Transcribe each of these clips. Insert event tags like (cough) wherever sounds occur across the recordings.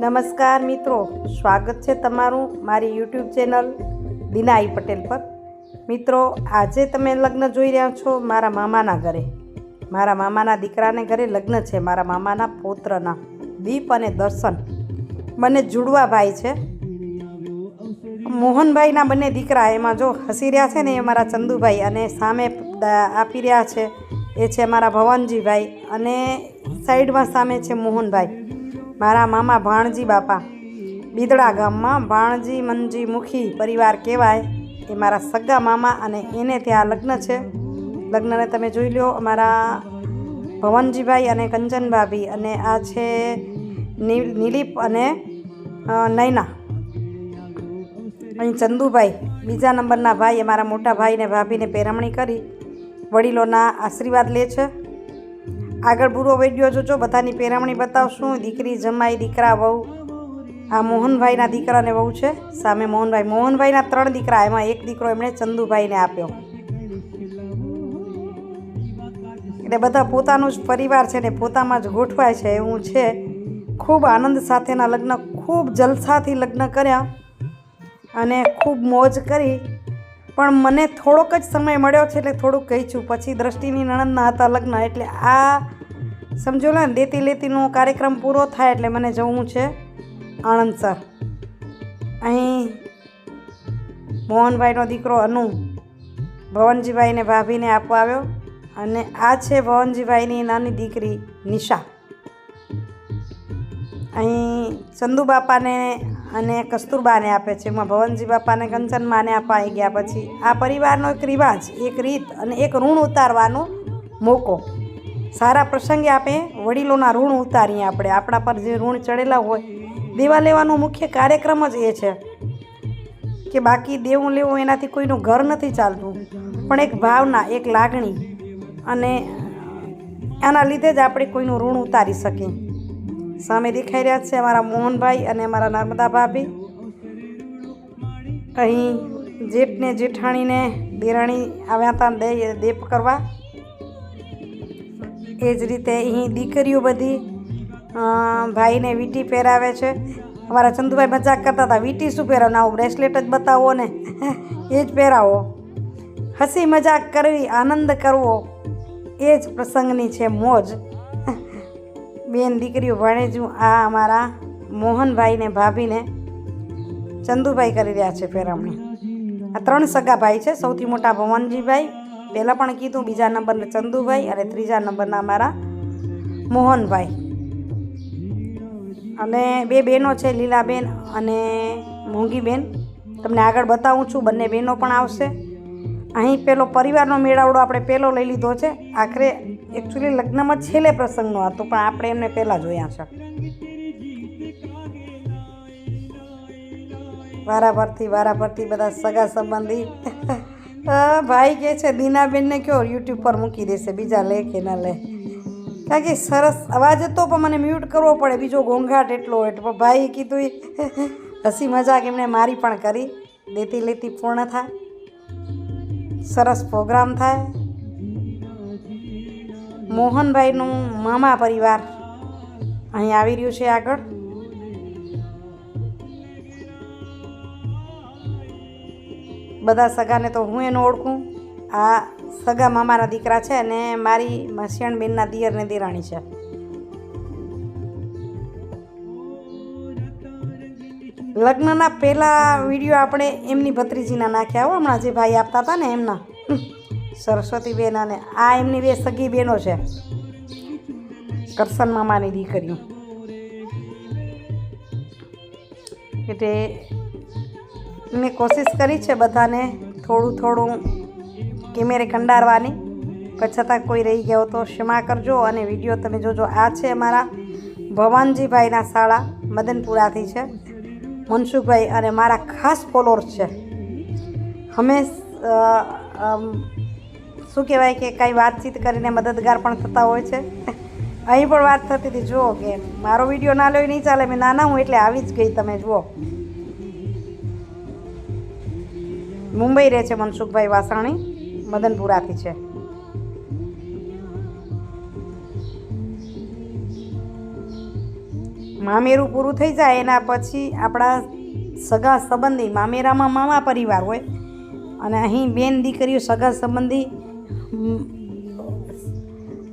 નમસ્કાર મિત્રો, સ્વાગત છે તમારું મારી યુટ્યુબ ચેનલ દિનાઈ પટેલ પર. મિત્રો, આજે તમે લગ્ન જોઈ રહ્યા છો મારા મામાના ઘરે. મારા મામાના દીકરાને ઘરે લગ્ન છે, મારા મામાના પૌત્રના દીપ અને દર્શન. બંને જુડવા ભાઈ છે. મોહનભાઈના બંને દીકરા એમાં જો હસી રહ્યા છે ને એ મારા ચંદુભાઈ અને સામે આપી રહ્યા છે, એ છે મારા ભવનજીભાઈ અને સાઈડમાં સામે છે મોહનભાઈ. મારા મામા ભાણજી બાપા. બિદડા ગામમાં ભાણજી મનજી મુખી પરિવાર કહેવાય. એ મારા સગા મામા અને એને ત્યાં લગ્ન છે. લગ્નને તમે જોઈ લો અમારા ભવનજીભાઈ અને કંચન ભાભી અને આ છે નિલીપ અને નૈના અહીં ચંદુભાઈ, બીજા નંબરના ભાઈ અમારા મોટા ભાઈને ભાભીને પેરમણી કરી. વડીલોના આશીર્વાદ લે છે. આગળ પૂરો વીડિયો જોજો, બધાની પેરમણી બતાવશું. દીકરી જમાઈ, દીકરા વહુ. આ મોહનભાઈના દીકરાને વહુ છે, સામે મોહનભાઈ. મોહનભાઈના ત્રણ દીકરા, એમાં એક દીકરો એમણે ચંદુભાઈને આપ્યો. એટલે બધા પોતાનું જ પરિવાર છે ને પોતામાં જ ગોઠવાય છે, એવું છે. ખૂબ આનંદ સાથેના લગ્ન, ખૂબ જલસાથી લગ્ન કર્યા અને ખૂબ મોજ કરી. પણ મને થોડોક જ સમય મળ્યો છે એટલે થોડુંક કહી છું. પછી દ્રષ્ટિની નણંદના હતા લગ્ન, એટલે આ સમજો ને, દેતી લેતીનો કાર્યક્રમ પૂરો થાય એટલે મને જવું છે આણંદ સર. અહીં મોહનભાઈનો દીકરો અનુ ભવનજીભાઈને ભાભીને આપવા આવ્યો અને આ છે ભવનજીભાઈની નાની દીકરી નિશા. અહીં ચંદુ બાપાને અને કસ્તુરબાને આપે છે. એમાં ભવનજી બાપાને કંચનમાને અપાઈ ગયા પછી આ પરિવારનો એક રિવાજ, એક રીત અને એક ઋણ ઉતારવાનો મોકો. સારા પ્રસંગે આપણે વડીલોના ઋણ ઉતારીએ આપણે. આપણા પર જે ઋણ ચડેલા હોય, દેવા લેવાનો મુખ્ય કાર્યક્રમ જ એ છે કે બાકી દેવું લેવું એનાથી કોઈનું ઘર નથી ચાલતું, પણ એક ભાવના, એક લાગણી અને આના લીધે જ આપણે કોઈનું ઋણ ઉતારી શકીએ. સામે દેખાઈ રહ્યા છે અમારા મોહનભાઈ અને અમારા નર્મદા ભાભી. અહીં જેઠને જેઠાણીને દેરાણી આવ્યા હતા દે દેપ કરવા. એ જ રીતે અહીં દીકરીઓ બધી ભાઈને વીંટી પહેરાવે છે. અમારા ચંદુભાઈ મજાક કરતા હતા, વીંટી શું પહેરાવો આવું બ્રેસલેટ જ બતાવો ને. (laughs) એ જ પહેરાવો. હસી મજાક કરવી, આનંદ કરવો, એ જ પ્રસંગની છે મોજ. બેન દીકરીઓ ભણેજું આ અમારા મોહનભાઈને, ભાભીને ચંદુભાઈ કરી રહ્યા છે ફેરવણી. આ ત્રણ સગા ભાઈ છે. સૌથી મોટા ભવનજીભાઈ, પહેલાં પણ કીધું, બીજા નંબરના ચંદુભાઈ અને ત્રીજા નંબરના અમારા મોહનભાઈ. અને બે બહેનો છે, લીલાબેન અને મોંઘીબેન. તમને આગળ બતાવું છું, બંને બહેનો પણ આવશે. અહીં પેલો પરિવારનો મેળાવડો આપણે પહેલો લઈ લીધો છે. આખરે એકચ્યુઅલી લગ્નમાં છેલ્લે પ્રસંગનો હતો, પણ આપણે એમને પહેલાં જોયા છે. વારાફરતી વારાફરતી બધા સગા સંબંધી. ભાઈ કહે છે, દીનાબેનને કયો યુટ્યુબ પર મૂકી દેશે, બીજા લે કે ના લે. કારણ કે સરસ અવાજ હતો, પણ મને મ્યુટ કરવો પડે. બીજો ઘોંઘાટ એટલો એટલો ભાઈએ કીધું હસી મજાક એમણે મારી પણ કરી. દેતી લેતી પૂર્ણ થાય. સરસ પ્રોગ્રામ થાય. મોહનભાઈનું મામા પરિવાર અહીં આવી રહ્યું છે આગળ. બધા સગાને તો હું એને ઓળખું. આ સગા મામાના દીકરા છે અને મારી મસિયાણ બેનના દિયરને દિરાણી છે. લગ્નના પહેલા વીડિયો આપણે એમની ભત્રીજીના નાખ્યા હો, હમણાં જે ભાઈ આપતા હતા ને એમના. સરસ્વતી બેન અને આ એમની બે સગી બહેનો છે. કરશન મામાની દીકરીઓ. એટલે મેં કોશિશ કરી છે બધાને થોડું થોડું કેમેરે કંડારવાની. પણ છતાં કોઈ રહી ગયો તો ક્ષમા કરજો અને વીડિયો તમે જોજો. આ છે અમારા ભવાનજીભાઈના શાળા મદનપુરાથી છે. મનસુખભાઈ અને મારા ખાસ ફોલોઅર્સ છે. હંમેશ શું કહેવાય કે કાંઈ વાતચીત કરીને મદદગાર પણ થતા હોય છે? અહીં પણ વાત થતી હતી, જુઓ કે મારો વીડિયો ના લો નહીં ચાલે, મેં નાના હું એટલે આવી જ ગઈ તમે જુઓ. મુંબઈ રહે છે મનસુખભાઈ વાસાણી, મદનપુરાથી છે. મામેરું પૂરું થઈ જાય એના પછી આપણા સગા સંબંધી, મામેરામાં મામા પરિવાર હોય અને અહીં બેન દીકરીઓ સગા સંબંધી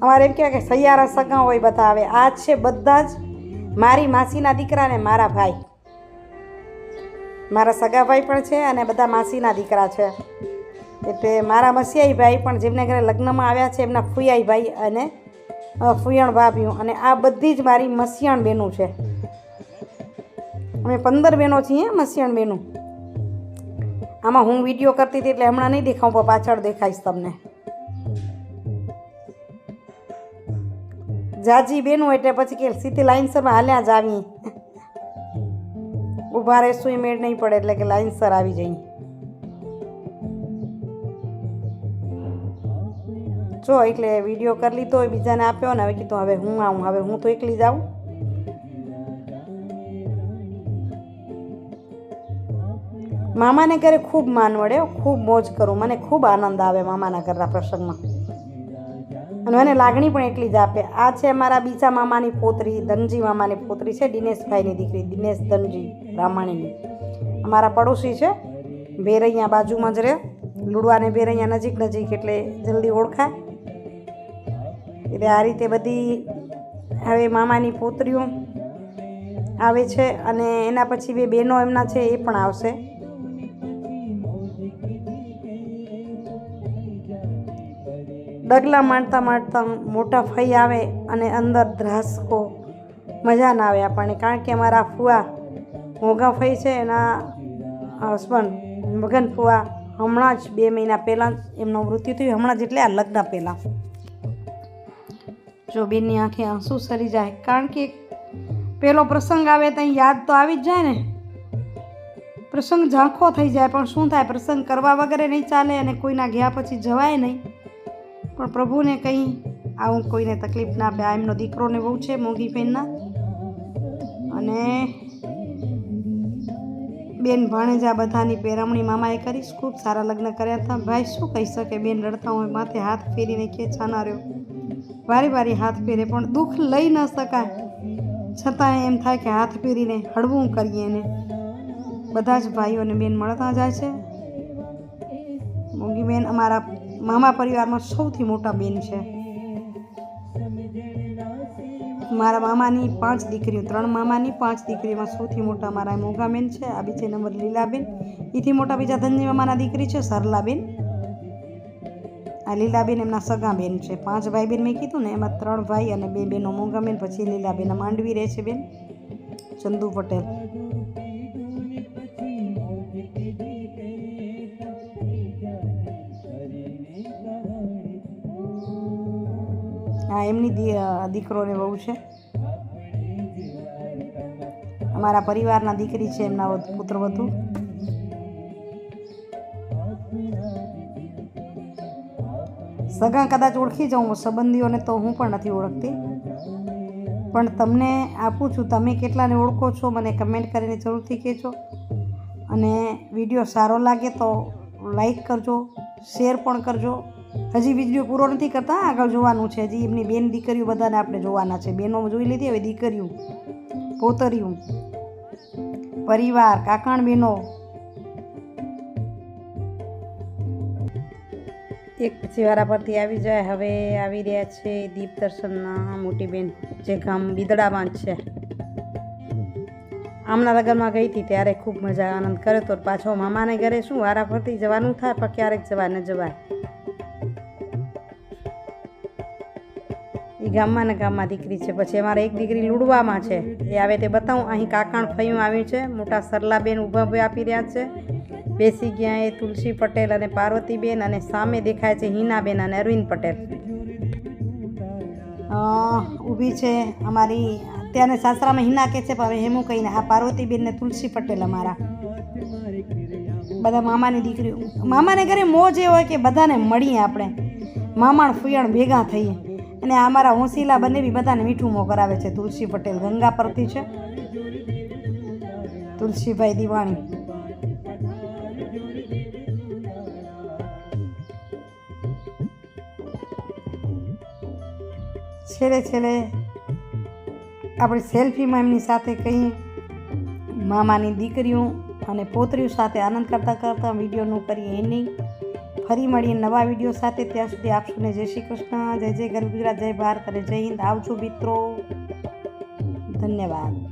અમારે એમ કહેવાય કે સૈયારા સગા હોય બધા. આવે આ છે બધા જ મારી માસીના દીકરા ને મારા ભાઈ. મારા સગા ભાઈ પણ છે અને બધા માસીના દીકરા છે. એટલે મારા મસિયાઈ ભાઈ પણ જેમને ઘરે લગ્નમાં આવ્યા છે, એમના ફુયાઈ ભાઈ અને ફુયણ ભાભીઓ. અને આ બધી જ મારી મસિયાણ બહેનું છે. અમે પંદર બહેનો છીએ, મસિયાણ બહેનું. આમાં હું વીડિયો કરતી હતી એટલે હમણાં નહીં દેખાઉં, પણ પાછળ દેખાઈશ તમને. જાજી બેનું એટલે પછી કે સીધી લાઇનસરમાં હાલ્યા જ આવી. ઊભા રહેશું એ મેળ નહીં પડે એટલે કે લાઇનસર આવી જઈ. જો, એટલે વીડિયો કરી લીધો બીજાને આપ્યો ને, હવે કીધું, હવે હું આવું, હવે હું તો એકલી જ આવું. મામાને ઘરે ખૂબ માન વળે ખૂબ મોજ કરું. મને ખૂબ આનંદ આવે મામાના ઘરના પ્રસંગમાં. અને મને લાગણી પણ એટલી જ આપે. આ છે મારા બીજા મામાની પોતરી, ધનજી મામાની પોતરી છે, દિનેશભાઈની દીકરી, દિનેશ ધનજી રામાણીની અમારા પડોશી છે, ભેરૈયા બાજુમાં જ રહે. લુડવાને ભેરૈયા નજીક નજીક એટલે જલ્દી ઓળખાય. એટલે આ રીતે બધી હવે મામાની પોતરીઓ આવે છે અને એના પછી બે બહેનો એમના છે એ પણ આવશે. ડગલા માંડતા માંડતા મોટા ફઈ આવે અને અંદર ધ્રાસકો મજા ના આવે આપણને. કારણ કે અમારા ફુવા મોગા ફઈ છે એના હસબન્ડ મગન ફુવા હમણાં જ બે મહિના પહેલાં એમનું મૃત્યુ થયું. હમણાં જ એટલે આ લગ્ન પહેલાં. જો બેનની આંખે આંસુ સરી જાય. કારણ કે પેલો પ્રસંગ આવે ત્યાં યાદ તો આવી જ જાય ને. પ્રસંગ ઝાંખો થઈ જાય, પણ શું થાય? પ્રસંગ કરવા વગેરે નહીં ચાલે અને કોઈના ગયા પછી જવાય નહીં. પણ પ્રભુને કંઈ આવું કોઈને તકલીફ ના આપે આ એમનો દીકરોને બહુ છે મોગી બહેનના અને બેન ભાણેજા બધાની પેરમણી મામાએ કરીશ ખૂબ સારા લગ્ન કર્યા હતા. ભાઈ, શું કહી શકે? બેન રડતા હોય, માથે હાથ ફેરીને છાના રહ્યો વારી વારી હાથ ફેરે, પણ દુઃખ લઈ ન શકાય. છતાં એમ થાય કે હાથ ફેરીને હળવું કરીએ એને. બધા જ ભાઈઓને બેન મળતા જાય છે. મોગી બેન, અમારા મામા પરિવારમાં સૌથી મોટા બેન છે. મારા મામાની પાંચ દીકરીઓ, ત્રણ મામાની પાંચ દીકરીમાં સૌથી મોટા મારા મોગાબેન છે. આ બીજે નંબર લીલાબેન. એથી મોટા બીજા ધનજી મામાના દીકરી છે, સરલાબેન. આ લીલાબેન એમના સગા બેન છે. પાંચ ભાઈ બેન મેં કીધું ને, એમાં ત્રણ ભાઈ અને બે બેનો મોગાબેન, પછી લીલાબેન માંડવી રહે છે બેન. ચંદુ પટેલ. એમની દી- અ, દીકરોને બહુ છે. અમારા પરિવારના દીકરી છે એમના પુત્ર વધુ સગા કદાચ ઓળખી જાઉં સંબંધીઓને તો હું પણ નથી ઓળખતી. પણ તમને આપું છું તમે કેટલાને ઓળખો છો મને કમેન્ટ કરીને જરૂરથી કહેજો. અને વીડિયો સારો લાગે તો લાઈક કરજો શેર પણ કરજો. હજી વીડિયો પૂરો નથી કરતા, આગળ જોવાનું છે. હજી એમની બેન દીકરીઓ બધાને આપણે જોવાના છે. બેનો જોઈ લીધી હવે દીકરીઓ, પોતરીઓ, પરિવાર, કાકાણ બહેનો એક પછી વારા પરથી આવી જાય. હવે આવી રહ્યા છે દીપ દર્શનના મોટી બેન, જે ગામ બિદડામાં છે. આમના લગ્નમાં ગઈ હતી ત્યારે ખૂબ મજા, આનંદ કર્યો તો પાછો મામાને ઘરે શું? વારા ફરતી જવાનું થાય, પણ ક્યારેક જવા ન જવાય. ગામમાં ને ગામમાં દીકરી છે. પછી અમારે એક દીકરી લુડવામાં છે. એ આવે તે બતાવું. અહીં કાકાણ ફયું આવ્યું છે. મોટા સરલાબેન ઊભા ઊભા આપી રહ્યા છે. બેસી ગયા એ તુલસી પટેલ અને પાર્વતીબેન અને સામે દેખાય છે હિનાબેન અને અરવિંદ પટેલ. ઊભી છે અમારી ત્યાંને સાસરામાં હિના કે છે, પણ હેમું કહીને આ પાર્વતીબેન ને તુલસી પટેલ અમારા. બધા મામાની દીકરીઓ. મામાને ઘરે મોજ એ હોય કે બધાને મળીએ આપણે. મામાણ ફુયાણ ભેગા થઈએ. અને અમારા હોંસીલા બંને બી બધાને મીઠું મોં કરાવે છે. તુલસી પટેલ ગંગા પરથી છે. તુલસીભાઈ દિવાણી. છેલ્લે છેલ્લે આપણી સેલ્ફીમાં એમની સાથે કહીએ મામાની દીકરીઓ અને પોતરીઓ સાથે આનંદ કરતાં કરતાં વિડીયોનું કરીએ એની ફરી મળીએ નવા વીડિયો સાથે. ત્યાં સુધી આપશુંને જય શ્રી કૃષ્ણ, જય જય ગર ગુજરાત, જય ભારત અને જય હિન્દ. આવજો મિત્રો. ધન્યવાદ.